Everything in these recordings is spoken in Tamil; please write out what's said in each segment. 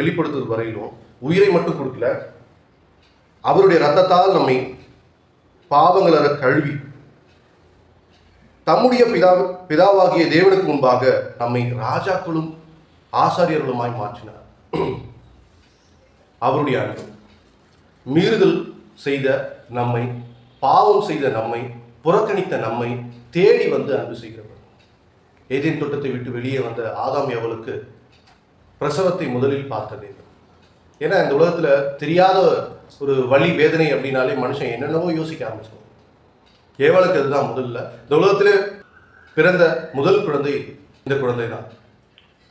வெளிப்படுத்துவது வரையிலும் உயிரை மட்டும் கொடுக்கல. அவருடைய ரத்தத்தால் நம்மை பாவங்களற கழுவி தம்முடைய பிதா பிதாவாகிய தேவனுக்கு முன்பாக நம்மை ராஜாக்களும் ஆசாரியர்களுமாய் மாற்றினார். அவருடைய அன்பு மீறுதல் செய்த நம்மை பாவம் செய்த நம்மை புறக்கணித்த நம்மை தேடி வந்து அன்பு செய்கிறவர். ஏதேன் தோட்டத்தை விட்டு வெளியே வந்த ஆதாம் எவளுக்கு பிரசவத்தை முதலில் பார்த்தது தேவன் ஏன்னா இந்த உலகத்தில் தெரியாத ஒரு வழி வேதனை அப்படின்னாலே மனுஷன் என்னென்னவோ யோசிக்க ஆரம்பிச்சிடும் ஏவலுக்கு அதுதான் முதல்ல. இந்த உலகத்தில் பிறந்த முதல் குழந்தை இந்த குழந்தை தான்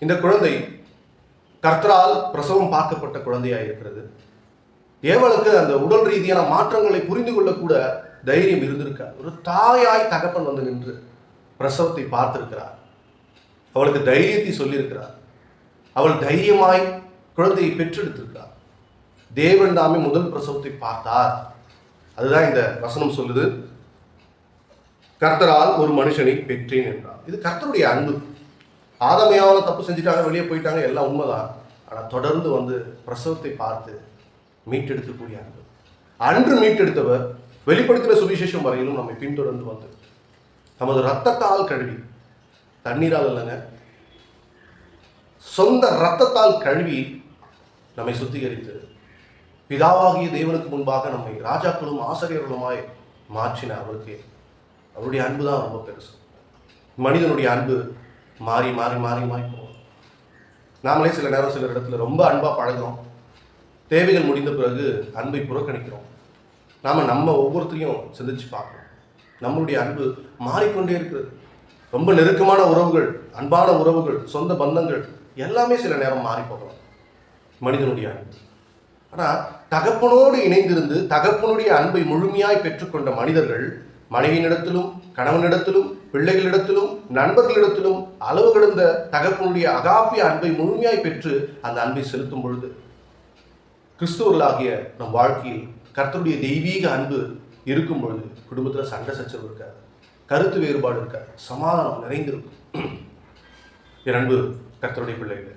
இந்த குழந்தை கர்த்தரால் பிரசவம் பார்க்கப்பட்ட குழந்தையாக இருக்கிறது. ஏவலுக்கு அந்த உடல் ரீதியான மாற்றங்களை புரிந்து கொள்ளக்கூட தைரியம் இருந்திருக்கார் ஒரு தாயாய் தகப்பன் வந்து நின்று பிரசவத்தை பார்த்திருக்கிறார். அவளுக்கு தைரியத்தை சொல்லியிருக்கிறார். அவள் தைரியமாய் குழந்தையை பெற்றெடுத்திருக்கிறார். தேவன் தாமே முதல் பிரசவத்தை பார்த்தார். அதுதான் இந்த வசனம் சொல்லுது. கர்த்தரால் ஒரு மனுஷனை பெற்றேன் என்றார். இது கர்த்தருடைய அன்பு. ஆதமையாவில் தப்பு செஞ்சுட்டாங்க வெளியே போயிட்டாங்க எல்லாம் உண்மைதான். ஆனால் தொடர்ந்து வந்து பிரசவத்தை பார்த்து மீட்டெடுக்கக்கூடிய அன்பு. அன்று மீட்டெடுத்தவர் வெளிப்படுத்தின சுவிசேஷம் வரையிலும் நம்மை பின்தொடர்ந்து வந்து நமது ரத்தத்தால் கழுவி தண்ணீரால் இல்லைங்க சொந்த ரத்தத்தால் கழுவி நம்மை சுத்திகரித்து பிதாவாகிய தேவனுக்கு முன்பாக நம்மை ராஜாக்களும் ஆசிரியர்களுமாய் மாற்றின அவருக்கு. அவருடைய அன்பு தான் ரொம்ப பெருசு. மனிதனுடைய அன்பு மாறி மாறி மாறி மாறி போகும். நாமளே சில நேரம் சில இடத்துல ரொம்ப அன்பாக பழகிறோம். தேவைகள் முடிந்த பிறகு அன்பை புறக்கணிக்கிறோம். நாம் நம்ம ஒவ்வொருத்தரையும் சிந்திச்சு பார்க்கணும். நம்மளுடைய அன்பு மாறிக்கொண்டே இருக்கிறது. ரொம்ப நெருக்கமான உறவுகள் அன்பான உறவுகள் சொந்த பந்தங்கள் எல்லாமே சில நேரம் மாறி போகலாம். மனிதனுடைய அன்பு. ஆனால் தகப்பனோடு இணைந்திருந்து தகப்பனுடைய அன்பை முழுமையாய் பெற்றுக்கொண்ட மனிதர்கள் மனைவியினிடத்திலும் கணவனிடத்திலும் பிள்ளைகளிடத்திலும் நண்பர்களிடத்திலும் அளவு கடந்த தகப்பனுடைய அகாப்பிய அன்பை முழுமையாய் பெற்று அந்த அன்பை செலுத்தும் பொழுது கிறிஸ்துவர்களாகிய நம் வாழ்க்கையில் கர்த்தருடைய தெய்வீக அன்பு இருக்கும் பொழுது குடும்பத்தில் சண்டை சச்சரவு இருக்காது. கருத்து வேறுபாடு இருக்காது. சமாதானம் நிறைந்திருக்கும். என் அன்பு கர்த்தருடைய பிள்ளைகள்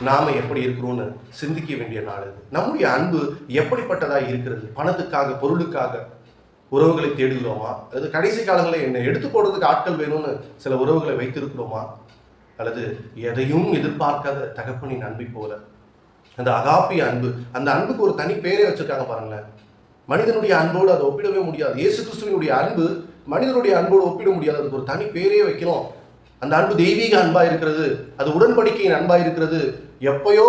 நாம எப்படி இருக்கிறோம்னு சிந்திக்க வேண்டிய நாள் இது. நம்முடைய அன்பு எப்படிப்பட்டதாக இருக்கிறது? பணத்துக்காக பொருளுக்காக உறவுகளை தேடுகிறோமா? அல்லது கடைசி காலங்களில் என்ன எடுத்து போடுறதுக்கு ஆட்கள் வேணும்னு சில உறவுகளை வைத்திருக்கிறோமா? அல்லது எதையும் எதிர்பார்க்காத தகப்பனின் அன்பை போல. அந்த அகாப்பிய அன்பு அந்த அன்புக்கு ஒரு தனி பேரே வச்சிருக்காங்க பாருங்களேன். மனிதனுடைய அன்போடு அதை ஒப்பிடவே முடியாது. இயேசு கிறிஸ்துவனுடைய அன்பு மனிதனுடைய அன்போடு ஒப்பிட முடியாது. அதுக்கு ஒரு தனி பேரே வைக்கணும். அந்த அன்பு தெய்வீக அன்பா இருக்கிறது அது உடன்படிக்கையின் அன்பா இருக்கிறது. எப்பயோ